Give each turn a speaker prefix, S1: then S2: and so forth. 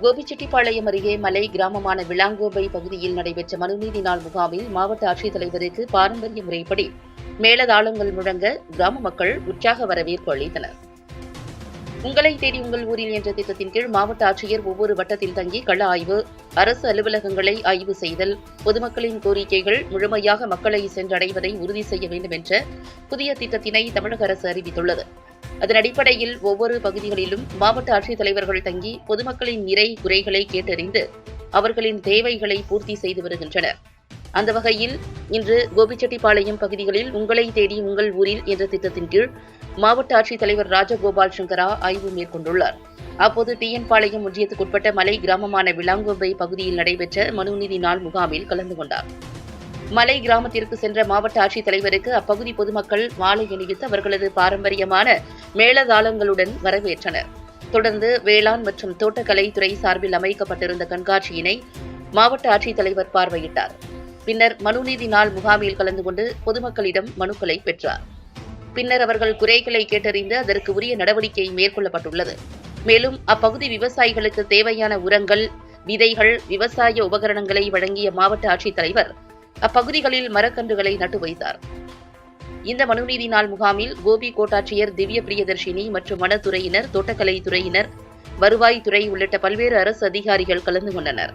S1: கோபிச்செட்டிப்பாளையம் அருகே மலை கிராமமான விளாங்கோபை பகுதியில் நடைபெற்ற மனுநீதி நாள் முகாமில் மாவட்ட ஆட்சித்தலைவருக்கு பாரம்பரிய முறைப்படி மேலதாளங்கள் முழங்க கிராம மக்கள் உற்சாக வரவேற்பு அளித்தனர். உங்களை தேடி உங்கள் ஊரில் என்ற திட்டத்தின் கீழ் மாவட்ட ஆட்சியர் ஒவ்வொரு வட்டத்தில் தங்கி கள ஆய்வு அரசு அலுவலகங்களை ஆய்வு செய்தல் பொதுமக்களின் கோரிக்கைகள் முழுமையாக மக்களை சென்றடைவதை உறுதி செய்ய வேண்டும் என்ற புதிய திட்டத்தினை தமிழக அரசு அறிவித்துள்ளது. அதன் அடிப்படையில் ஒவ்வொரு பகுதிகளிலும் மாவட்ட ஆட்சித்தலைவர்கள் தங்கி பொதுமக்களின் நிறை குறைகளை கேட்டறிந்து அவர்களின் தேவைகளை பூர்த்தி செய்து வருகின்றனர். அந்த வகையில் இன்று கோபிச்செட்டிப்பாளையம் பகுதிகளில் உங்களை தேடி உங்கள் ஊரில் என்ற திட்டத்தின் கீழ் மாவட்ட ஆட்சித்தலைவர் ராஜகோபால் சங்கரா ஆய்வு மேற்கொண்டுள்ளார். அப்போது டிஎன் பாளையம் ஒன்றியத்துக்குட்பட்ட மலை கிராமமான விளாங்கோம்பை பகுதியில் நடைபெற்ற மனுநீதி நாள் முகாமில் கலந்து கொண்டார். மலை கிராமத்திற்கு சென்ற மாவட்ட ஆட்சித்தலைவருக்கு அப்பகுதி பொதுமக்கள் மாலை அணிவித்து அவர்களது பாரம்பரியமான மேளதாளங்களுடன் வரவேற்றனர். தொடர்ந்து வேளாண் மற்றும் தோட்டக்கலை துறை சார்பில் அமைக்கப்பட்டிருந்த கண்காட்சியினை மாவட்ட ஆட்சித்தலைவர் பார்வையிட்டார். பின்னர் மனுநீதி நாள் முகாமில் கலந்து கொண்டு பொதுமக்களிடம் மனுக்களை பெற்றார். பின்னர் அவர்கள் குறைகளை கேட்டறிந்து அதற்கு உரிய நடவடிக்கை மேற்கொள்ளப்பட்டுள்ளது. மேலும் அப்பகுதி விவசாயிகளுக்கு தேவையான உரங்கள் விதைகள் விவசாய உபகரணங்களை வழங்கிய மாவட்ட ஆட்சித்தலைவர் அப்பகுதிகளில் மரக்கன்றுகளை நட்டு வைத்தார். இந்த மனுநீதி நாள் முகாமில் கோபி கோட்டாட்சியர் திவ்ய பிரியதர்ஷினி மற்றும் வனத்துறையினர் தோட்டக்கலை துறையினர் வருவாய்த்துறை உள்ளிட்ட பல்வேறு அரசு அதிகாரிகள் கலந்து கொண்டனர்.